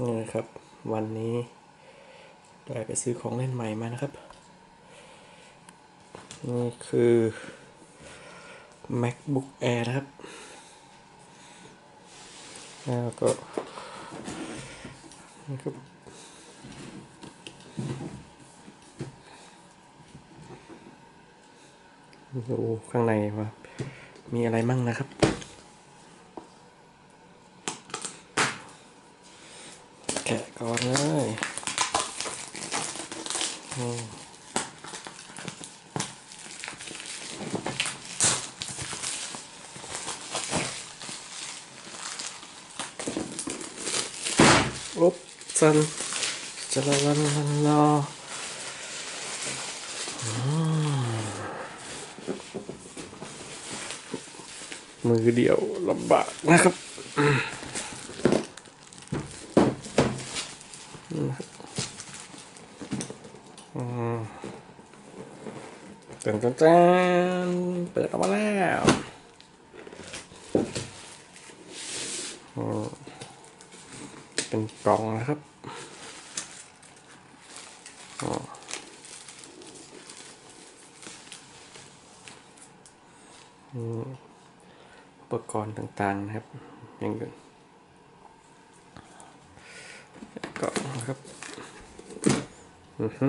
นี่ครับ วันนี้ได้ไปซื้อของเล่นใหม่มานะครับ นี่คือ MacBook Air นะครับ แล้วก็นี่ครับดูข้างในว่ามีอะไรมั่งนะครับ แกะก่อนเลยอุ๊บซันจะละลันลันลอมือเดียวลำบากนะครับ เต้นเต้นเปิดออกมาแล้วเป็นกล่องนะครับอุปกรณ์ต่างๆนะครับย่างอื่ กล่องนะครับ อือฮึ